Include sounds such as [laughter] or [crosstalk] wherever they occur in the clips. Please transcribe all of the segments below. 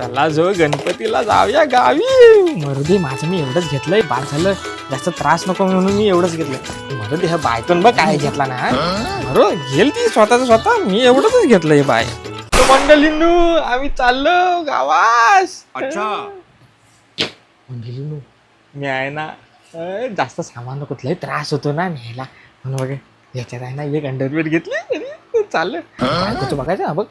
चला जो गणपतीला जाऊया गावी. मरुदे माझं मी एवढंच घेतलंय. बाद झालं जास्त त्रास नको म्हणून मी एवढंच घेतलं मरुदे ह्या बायकन बघ काय घेतला ना. बरोबर घेल ती स्वतःच स्वतः मी एवढंच घेतलंय बाय तो मंडळींनू आम्ही चाललो गावास. मंडळींनू मी आहे ना जास्त सामान नको लय त्रास होतो ना न्यायला. म्हणून बघ याच्यात आहे ना एक अंडरवेट घेतली चाललं. बायकोचं बघायचं ना बघ.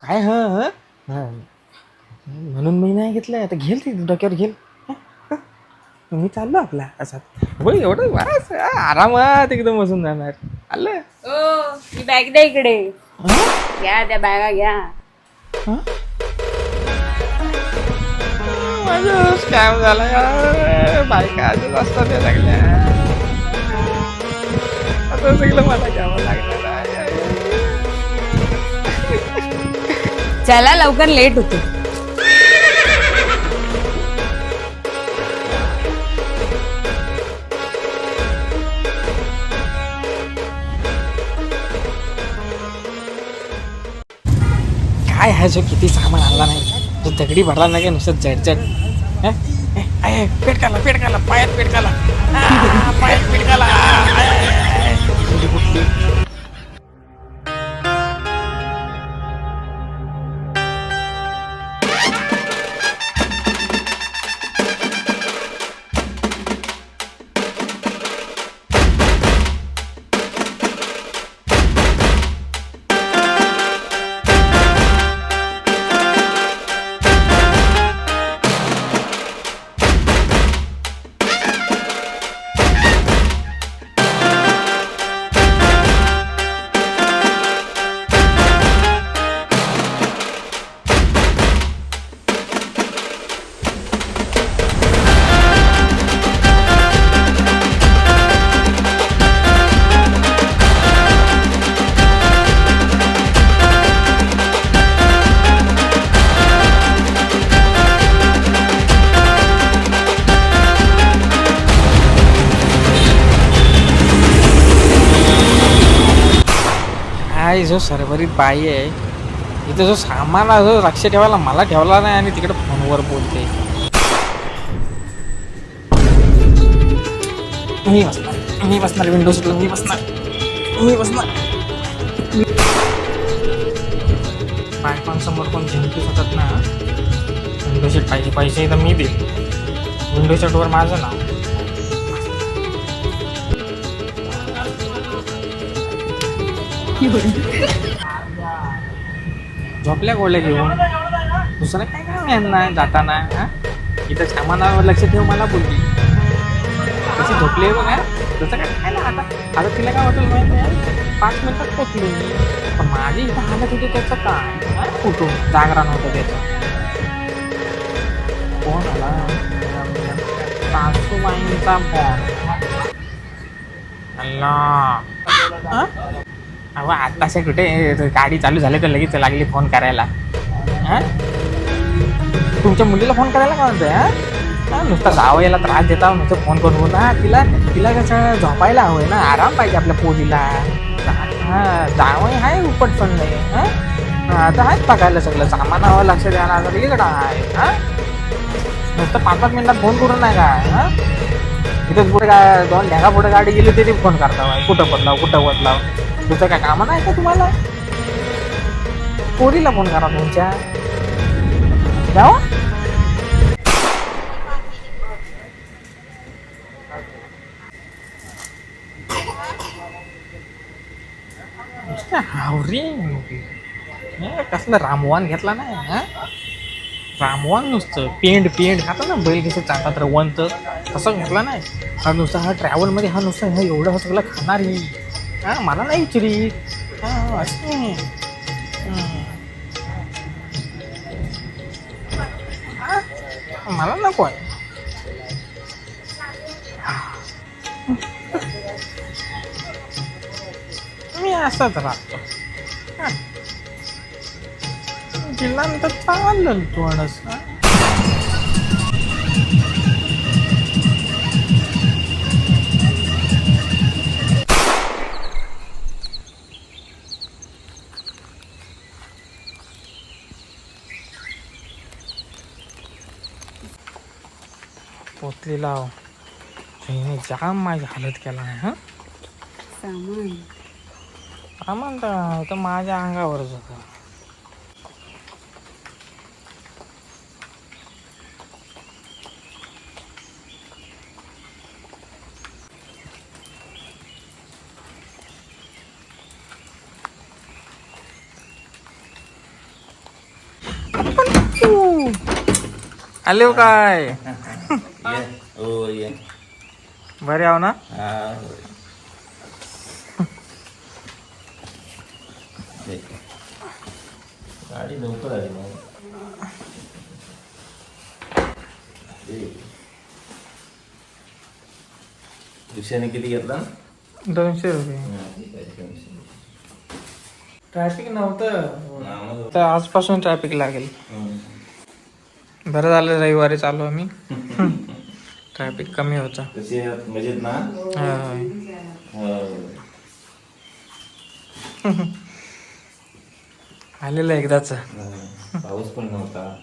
काय ह ह? ह. म्हणून मी नाही घेतलंय. आता घेल ती डोक्यावर घेल ह, ह. मी चाललो आपला असा. बघ एवढं बस हा, आरामात एकदम बसून जाणार. आलं? ओ ही बॅग द्या इकडे? घ्या त्या बॅगा घ्या? माझं स्कॅम झाला यार बायका अशाच असतात लागल्या. आता सगळं मला घ्यावं लागणार चला लवकर लेट होतो. काय आहे जो किती सामान आणला नाही? तो दगडी भरला नाही का नुसतं जडजड पेटकाला पेटकाला पायात पेटकाला पायात पेटकाला जो सर्वरी बाई आहे इथं जो सामान जो लक्ष ठेवायला मला ठेवला नाही आणि तिकडे फोनवर बोलते. मी बसणार मी बसणार विंडो सीटला मी बसणार मी बसणार. बायकांसमोर कोण झिंकू शकत ना विंडो सीट पाहिजे पैसे तर मी देईल विंडो सीटवर माझं नाव. झोपल्या गोळ्या घेऊन? दुसरं काय काम यांना जाताना हा? इथं सामानावर लक्ष ठेव मला बोलली. तशी झोपली बघा. तसं काय खायला आता? आता तिला काय वाटेल माहिती आहे पाच मिनिटात पोचली मी पण माझी इथं हालत होती त्याचं काय? कुठून जागरण होतं त्याचं. फोन आला? सासूबाईंचा फोन हॅलो अहो आत्ताशा कुठे? गाडी चालू झाली तर लगेच लागली फोन करायला. हा? तुमच्या मुलीला फोन करायला का म्हणतोय हा? नुसता जावं याला त्रास देता नुसतं फोन करून हा तिला तिला कसं झोपायला हवं ना? आराम पाहिजे आपल्या पोरीला. हां जावं आहे उपटपण नाही हा? आता आहेच बघायला सगळं. सामानावर लक्ष द्यायला लागली कडा आहे हा? नुसतं पाच पाच मिनिटात फोन करून नाही का हां? इथं पुढे काय दोन ढेगा पुढे गाडी गेली तरी फोन करता कुठं बदलाव कुठं बदलाव तुमचं काय कामं नाही का तुम्हाला? पोरीला फोन करा तुमच्या. जावा. हावरे कसलं रामवान घेतला नाही हा? रामवान नुसतं. पेंड पेंड. खाता ना बैल कसे चालतात रवंत तसं घेतला नाही. हा नुसता हा ट्रॅव्हलमध्ये हा नुसता हा एवढं हा सगळं खाणार. ही हां मला नाही विचारी. हां असं. मला नको आहे. मी असंच राहतो. हा. गेल्यानंतर चाललं थोडंसं पोतली लाव. हिने जाम माझी हालत केला आहे हा? सामान. सामान तर तर माझ्या अंगावरच होतं आले हो काय हो ये बरे आहो ना. गाडी लवकर आली. दुसऱ्याने किती घेतला दोनशे रुपये. ट्रॅफिक नव्हतं. नाव- तर आजपासून ट्रॅफिक लागेल. बरं झालं रविवारी चालू आम्ही [laughs] ट्रॅफिक कमी होतं? मजेत ना. [laughs] आलेलं एकदाच. पाऊस पण नव्हता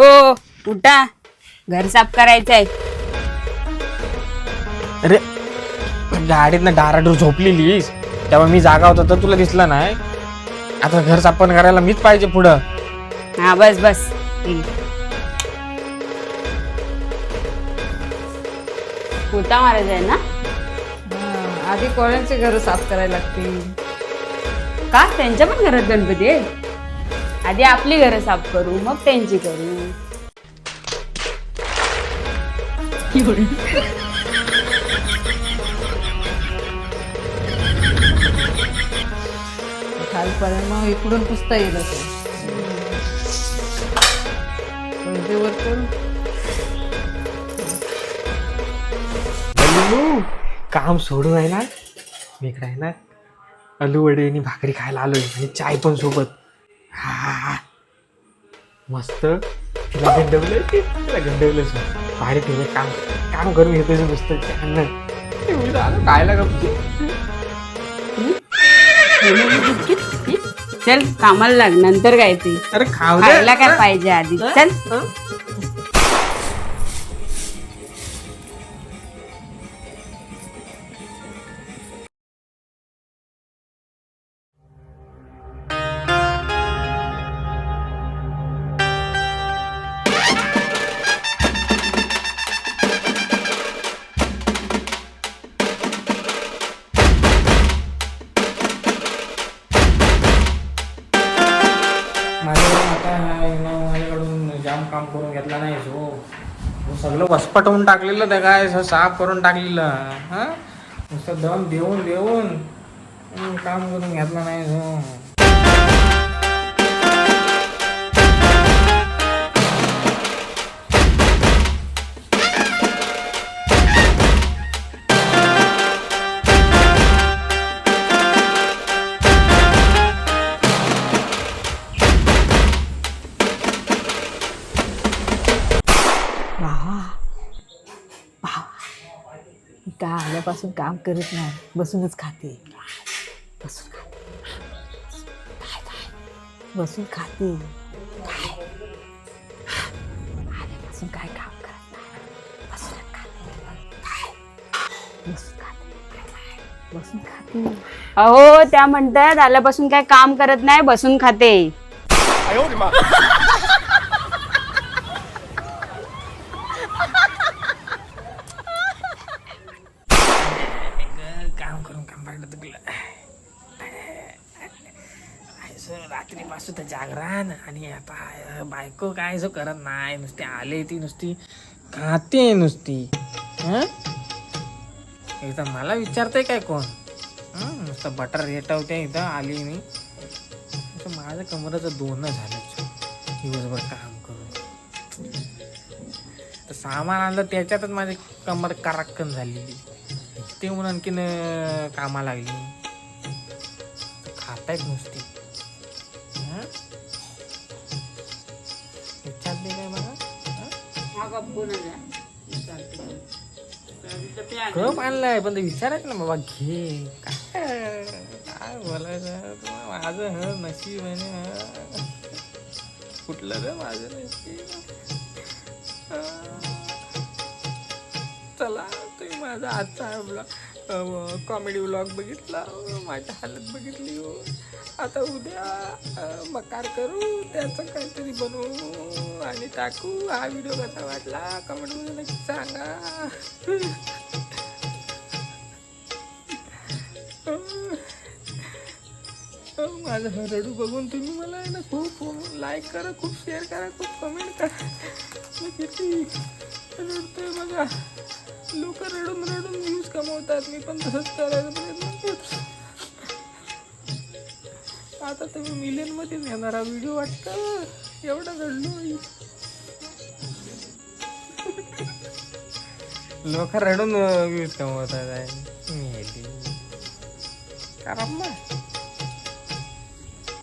ओ उठा. घर साफ करायचंय. अरे गाडीत ना डाराडूर झोपलेलीस तेव्हा मी जागा होता तर तुला दिसला नाही. आता घर सापण करायला मीच पाहिजे पुढं. हा बस बस. हम्म. पोता मारायचा आहे ना? आधी कोळ्यांचे घर साफ करायला लागतील. का? त्यांच्या पण घरात गणपती आहे? आधी आपली घरं साफ करू मग त्यांची करू. खालपर्यंत मग इकडून पुसता येईल असं. पहिले वर करू. अल्लू, काम सोडून आहे ना मी इकडे आहे ना आलू वडे आणि भाकरी खायला आलोय आणि चाय पण सोबत. हा. मस्त. तिला गंडवलं तिला गंडवलं भारी ठेवलं काम काम करून घेतोय मस्त. खायला गपची चल कामाला लाग नंतर काय ते. अरे खाऊ. खायला काय पाहिजे आधी. चल. वसपटवून टाकलेलं त्या काय असं साफ करून टाकलेलं. हा? नुसतं दम देऊन देऊन. काम करून घेतलं नाही का आल्यापासून काम करत नाही. बसूनच खाते. बसून खाते. काय काय बसून खाते. काय आल्यापासून काय काम करत नाही. बसूनच खाते. काय बसून खाते? बसून खाते. अहो त्या म्हणतात आल्यापासून काय काम करत नाही बसून खाते काम करून काम पाहिलं तुला रात्रीपासून तर जागरण आणि आता बायको काय जो करत नाही नुसती आले ती नुसती खाते नुसती. हं? इथं मला विचारते काय कोण? नुसतं बटर रेटवते इथं आली मी. इथं माझं कमराचं दोन झालं. दिवसभर काम करून. तर सामान आणलं त्याच्यातच माझी कमर कराक्कन झालेली. ते म्हणून आणखीन कामा लागली. खातायत नुसती. कप आणलाय पण ते विचारायचं ना बाबा घे. काय? काय बोलायचं? माझं ह नशीब आहे ना. कुठलं रे माझं नशीब? चला तुम्ही माझा आजचा ब्लॉग कॉमेडी व्लॉग बघितला अं, माझी हालत बघितली हो. आता उद्या मकार करू त्याचं काहीतरी बनवू आणि टाकू. हा व्हिडिओ कसा वाटला? कमेंटमध्ये नक्की सांगा. माझं रडू बघून तुम्ही मला आहे ना खूप लाईक करा खूप शेअर करा खूप कमेंट करा. मी किती रडतोय बघा. लोक रडून रडून कमवतात. मी पण तसंच करायचा प्रयत्न करतो. आता तुम्ही मिलियनमध्ये येणार हा व्हिडिओ वाटतं. एवढा घडलो लोक रडून व्ह्यूज कमवतात आहे. मी करा